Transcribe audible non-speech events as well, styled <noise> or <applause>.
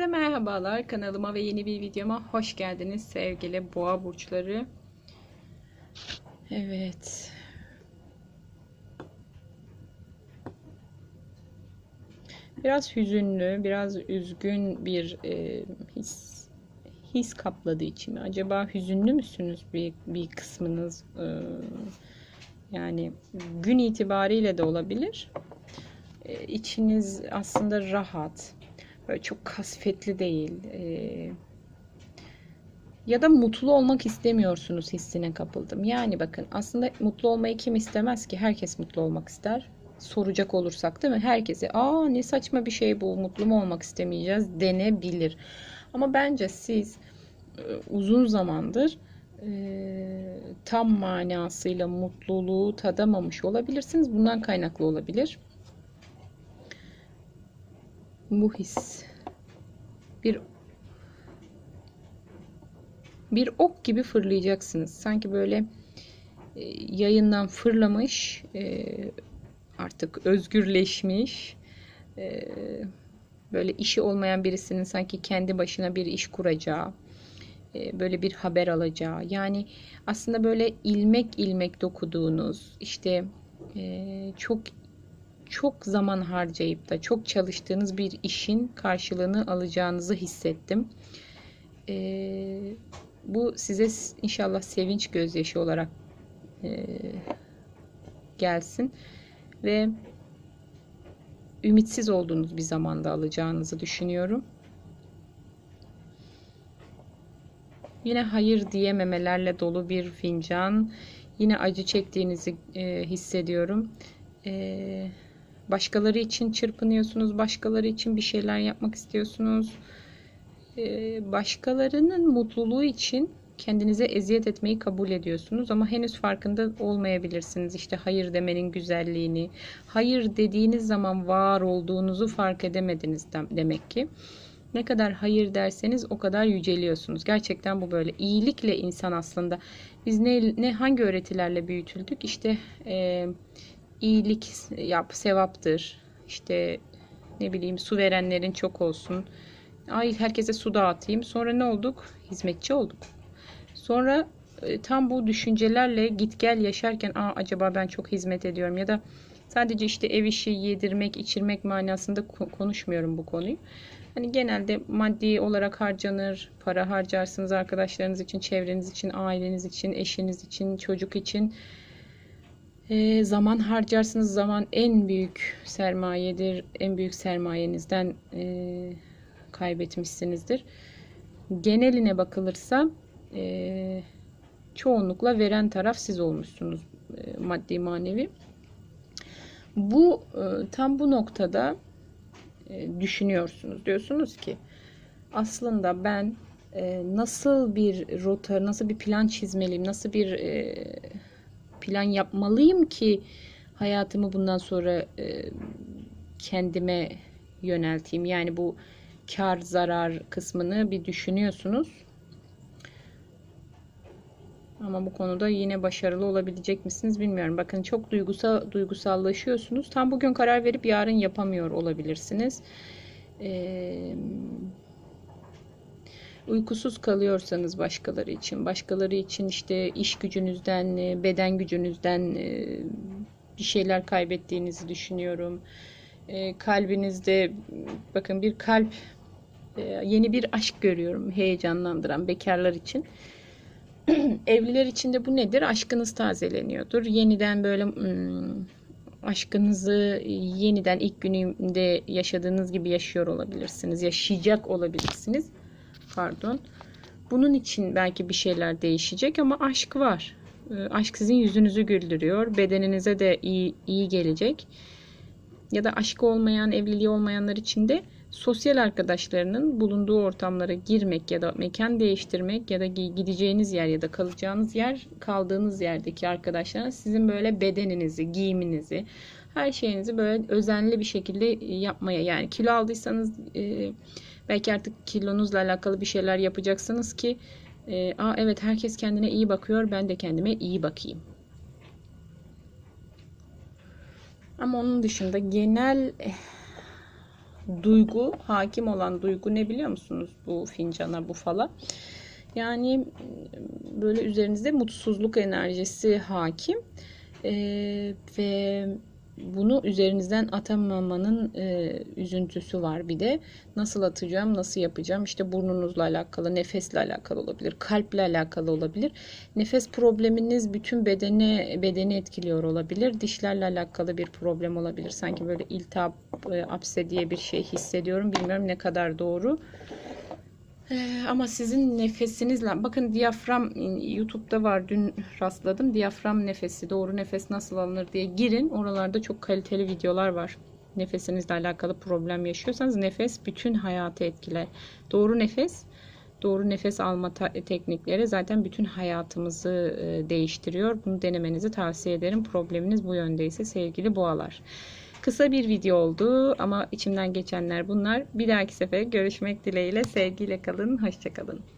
Herkese merhabalar. Kanalıma ve yeni bir videoma hoş geldiniz sevgili boğa burçları. Evet. Biraz hüzünlü, biraz üzgün bir e, his his kapladı içimi. Acaba hüzünlü müsünüz bir bir kısmınız? E, yani gün itibariyle de olabilir. E, içiniz aslında rahat Böyle çok kasvetli değil. Ee, ya da mutlu olmak istemiyorsunuz hissine kapıldım. Yani bakın aslında mutlu olmayı kim istemez ki? Herkes mutlu olmak ister. Soracak olursak değil mi? Herkese aa ne saçma bir şey bu mutlu mu olmak istemeyeceğiz denebilir. Ama bence siz e, uzun zamandır e, tam manasıyla mutluluğu tadamamış olabilirsiniz. Bundan kaynaklı olabilir bu his bir bir ok gibi fırlayacaksınız. Sanki böyle e, yayından fırlamış e, artık özgürleşmiş e, böyle işi olmayan birisinin sanki kendi başına bir iş kuracağı böyle bir haber alacağı yani aslında böyle ilmek ilmek dokuduğunuz işte çok çok zaman harcayıp da çok çalıştığınız bir işin karşılığını alacağınızı hissettim. Ee, bu size inşallah sevinç gözyaşı olarak e, gelsin ve ümitsiz olduğunuz bir zamanda alacağınızı düşünüyorum. Yine hayır diyememelerle dolu bir fincan. Yine acı çektiğinizi e, hissediyorum. Eee Başkaları için çırpınıyorsunuz. Başkaları için bir şeyler yapmak istiyorsunuz. Ee, başkalarının mutluluğu için kendinize eziyet etmeyi kabul ediyorsunuz ama henüz farkında olmayabilirsiniz. İşte hayır demenin güzelliğini, hayır dediğiniz zaman var olduğunuzu fark edemediniz demek ki. Ne kadar hayır derseniz o kadar yüceliyorsunuz. Gerçekten bu böyle. İyilikle insan aslında. Biz ne, ne hangi öğretilerle büyütüldük? İşte e, iyilik yap, sevaptır. İşte ne bileyim su verenlerin çok olsun. Ay herkese su dağıtayım. Sonra ne olduk? Hizmetçi olduk. Sonra e, tam bu düşüncelerle git gel yaşarken Aa, acaba ben çok hizmet ediyorum ya da sadece işte ev işi yedirmek, içirmek manasında konuşmuyorum bu konuyu. Hani genelde maddi olarak harcanır, para harcarsınız arkadaşlarınız için, çevreniz için, aileniz için, eşiniz için, çocuk için e, zaman harcarsınız. Zaman en büyük sermayedir. En büyük sermayenizden e, kaybetmişsinizdir. Geneline bakılırsa e, çoğunlukla veren taraf siz olmuşsunuz. E, maddi manevi. Bu e, tam bu noktada e, düşünüyorsunuz. Diyorsunuz ki aslında ben e, nasıl bir rota, nasıl bir plan çizmeliyim, nasıl bir e, plan yapmalıyım ki hayatımı bundan sonra e, kendime yönelteyim. Yani bu kar zarar kısmını bir düşünüyorsunuz. Ama bu konuda yine başarılı olabilecek misiniz bilmiyorum. Bakın çok duygusal duygusallaşıyorsunuz. Tam bugün karar verip yarın yapamıyor olabilirsiniz. Eee uykusuz kalıyorsanız başkaları için, başkaları için işte iş gücünüzden, e, beden gücünüzden e, bir şeyler kaybettiğinizi düşünüyorum. E, kalbinizde bakın bir kalp yeni bir aşk görüyorum heyecanlandıran bekarlar için. <clears throat> Evliler için de bu nedir? Aşkınız tazeleniyordur. Yeniden böyle hmm, aşkınızı yeniden ilk gününde yaşadığınız gibi yaşıyor olabilirsiniz. Yaşayacak olabilirsiniz pardon. Bunun için belki bir şeyler değişecek ama aşk var. Ee, aşk sizin yüzünüzü güldürüyor. Bedeninize de iyi, iyi gelecek. Ya da aşkı olmayan, evliliği olmayanlar için de sosyal arkadaşlarının bulunduğu ortamlara girmek ya da mekan değiştirmek ya da gideceğiniz yer ya da kalacağınız yer kaldığınız yerdeki arkadaşlarına sizin böyle bedeninizi, giyiminizi, her şeyinizi böyle özenli bir şekilde yapmaya yani kilo aldıysanız e, Belki artık kilonuzla alakalı bir şeyler yapacaksınız ki e, Aa, evet herkes kendine iyi bakıyor ben de kendime iyi bakayım. Ama onun dışında genel eh, duygu, hakim olan duygu ne biliyor musunuz? Bu fincana, bu fala. Yani böyle üzerinizde mutsuzluk enerjisi hakim. Ee, ve bunu üzerinizden atamamanın e, üzüntüsü var bir de. Nasıl atacağım, nasıl yapacağım? İşte burnunuzla alakalı, nefesle alakalı olabilir, kalple alakalı olabilir. Nefes probleminiz bütün bedene bedeni etkiliyor olabilir. Dişlerle alakalı bir problem olabilir. Sanki böyle iltihap, e, apse diye bir şey hissediyorum. Bilmiyorum ne kadar doğru. Ee, ama sizin nefesinizle bakın diyafram YouTube'da var dün rastladım diyafram nefesi doğru nefes nasıl alınır diye girin oralarda çok kaliteli videolar var. Nefesinizle alakalı problem yaşıyorsanız nefes bütün hayatı etkiler. Doğru nefes doğru nefes alma teknikleri zaten bütün hayatımızı e, değiştiriyor. Bunu denemenizi tavsiye ederim. Probleminiz bu yöndeyse sevgili boğalar Kısa bir video oldu ama içimden geçenler bunlar. Bir dahaki sefer görüşmek dileğiyle sevgiyle kalın, hoşçakalın.